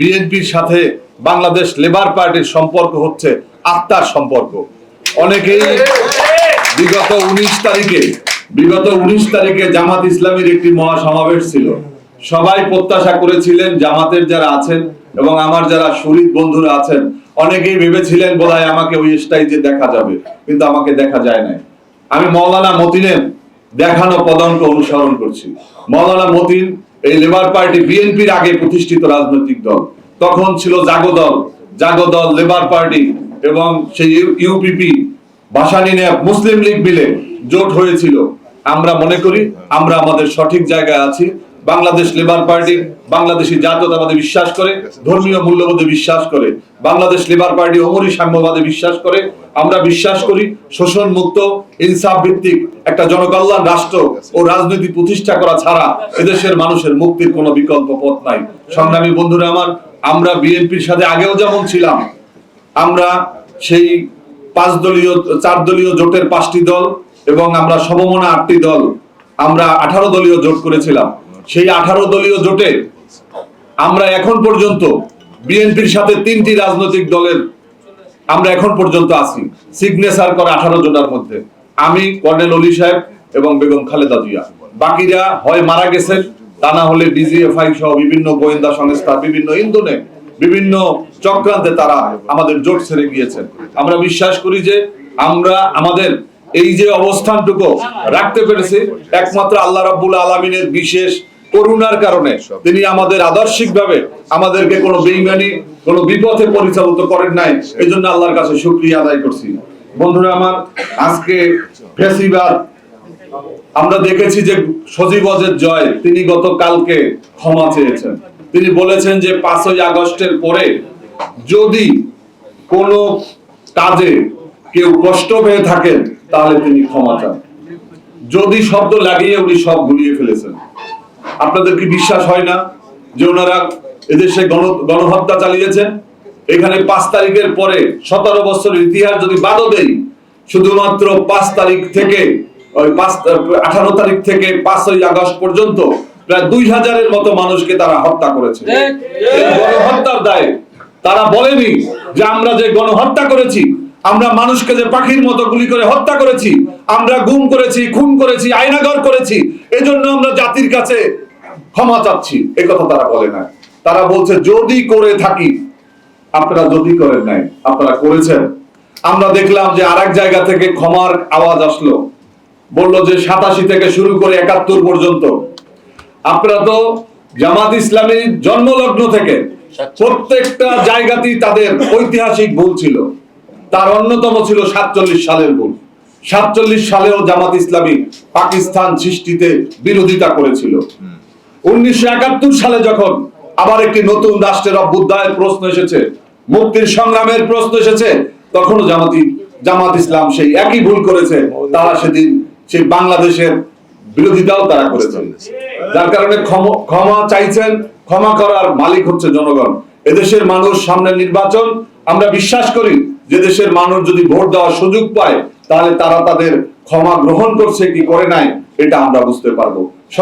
বিএনপির সাথে বাংলাদেশ লেবার পার্টির সম্পর্ক হচ্ছে আত্মার সম্পর্ক। অনেকেই বিগত উনিশ তারিখে, বিগত উনিশ তারিখে জামাত ইসলামের একটি মহাসমাবেশ ছিল। সবাই প্রত্যাশা করেছিলেন জামাতের যারা আছেন এবং আমার যারা শরীর বন্ধুরা আছেন, অনেকেই ভেবেছিলেন বোধহয় আমাকে ওই স্টাইজে দেখা যাবে, কিন্তু আমাকে দেখা যায় নাই। আমি মৌলানা মতিনের দেখানো পদাঙ্ক অনুসরণ করছি। মৌলানা মতিন এই লেবার পার্টি বিএনপির আগে প্রতিষ্ঠিত রাজনৈতিক দল। তখন ছিল জাগো দল জাগো দল লেবার পার্টি এবং সেই ইউপিপি ভাসানি মুসলিম লীগ মিলে জোট হয়েছিল। আমরা মনে করি, আমরা আমাদের সঠিক জায়গায় আছি। বাংলাদেশ লেবার পার্টি বাংলাদেশি জাতীয়তাবাদে বিশ্বাস করে, ধর্মীয় মূল্যবোধে বিশ্বাস করে, বাংলাদেশ লেবার পার্টি অমরি সাম্যবাদে বিশ্বাস করে। আমরা বিশ্বাস করি শোষণ মুক্ত, ইনসাফ ভিত্তিক একটা জনকল্যাণ রাষ্ট্র ও রাজনীতি প্রতিষ্ঠা করা ছাড়া এদেশের মানুষের মুক্তির কোনো বিকল্প পথ নাই। সংগ্রামী বন্ধুরা আমার, আমরা বিএনপির সাথে আগেও যেমন ছিলাম, আমরা সেই পাঁচ দলীয় চার দলীয় জোটের পাঁচটি দল এবং আমরা সমমনা আটটি দল, আমরা আঠারো দলীয় জোট করেছিলাম। সেই আঠারো দলীয় জোটে আমরা এখন পর্যন্ত বিএনপির সাথে তিনটি রাজনৈতিক দলের আমরা এখন পর্যন্ত আছি। সিগনেচার করে আঠারো জনের মধ্যে। আমি কর্নেল অলি সাহেব এবং বেগম খালেদা জিয়া। বাকিরা হয় মারা গেছেন তা না হলে ডিজিএফআই সহ বিভিন্ন গোয়েন্দা সংস্থা, বিভিন্ন ইন্ধনে, বিভিন্ন চক্রান্তে তারা আমাদের জোট ছেড়ে গিয়েছেন আমরা বিশ্বাস করি যে আমরা আমাদের এই যে অবস্থানটুকু রাখতে পেরেছি, একমাত্র আল্লাহ রাব্বুল আলমিনের বিশেষ করুণার কারণে তিনি আমাদের আদর্শিকভাবে আমাদেরকে কোনো বেইমানি কোনো বিপথে পরিচালিত করেন নাই। এই জন্য আল্লাহর কাছে শুক্রিয়া আদায় করছি। বন্ধুরা আমার আজকে ফেসিবাদ আমরা দেখেছি যে সজীবজের জয় তিনি গতকালকে ক্ষমা চেয়েছেন। তিনি বলেছেন যে পাঁচই আগস্টের পরে যদি কোনো কাজে কেউ কষ্ট পেয়ে থাকেন তাহলে তিনি ক্ষমা চান। যদি শব্দ লাগিয়ে উনি সব গুলিয়ে ফেলেছেন। আপনাদের কি বিশ্বাস হয় না যে ওনারা এদেশে গণ গণহত্যা চালিয়েছেন। এখানে পাঁচ তারিখের পরে সতেরো বছরের ইতিহাস যদি বাদও দেই শুধুমাত্র পাঁচ তারিখ থেকে ওই পাঁচ আঠারো তারিখ থেকে পাঁচই আগস্ট পর্যন্ত প্রায় দুই হাজারের মতো মানুষকে তারা হত্যা করেছে। গণহত্যার দায়ে তারা বলেনি যে আমরা যে গণহত্যা করেছি আমরা মানুষকে যে পাখির মতো গুলি করে হত্যা করেছি আমরা গুম করেছি খুন করেছি আয়নাগর করেছি এজন্য আমরা জাতির কাছে ক্ষমা চাচ্ছি এ কথা তারা বলে না তারা বলছে যদি করে থাকি। আপনারা যদি করেন নাই আপনারা করেছেন। আমরা দেখলাম যে আরেক জায়গা থেকে ক্ষমার আওয়াজ আসলো। বলল যে সাতাশি থেকে শুরু করে একাত্তর পর্যন্ত। আপনারা তো জামাত ইসলামীর জন্মলগ্ন থেকে প্রত্যেকটা জায়গাতেই তাদের ঐতিহাসিক ভুল ছিল। তার অন্যতম ছিল সাতচল্লিশ সালের ভুল। সাতচল্লিশ সালেও জামাত ইসলামী পাকিস্তান সৃষ্টিতে বিরোধিতা করেছিল। উনিশশো একাত্তর সালে যখন আবার একটি নতুন রাষ্ট্রের অভ্যুদয়ের প্রশ্ন এসেছে, মুক্তির সংগ্রামের প্রশ্ন এসেছে, তখনও জামাতি, জামাত ইসলাম সেই একই ভুল করেছে। তারা সেদিন সেই বাংলাদেশের বিরোধিতাও তারা করেছেন যার কারণে ক্ষমা চাইছেন, ক্ষমা করার মালিক হচ্ছে জনগণ। এদেশের মানুষ সামনে নির্বাচন, আমরা বিশ্বাস করি যে দেশের মানুষ যদি ভোট দেওয়ার সুযোগ পায়, তাহলে তারা তাদের ক্ষমা গ্রহণ করছে কি করে নাই, এটা আমরা বুঝতে পারব।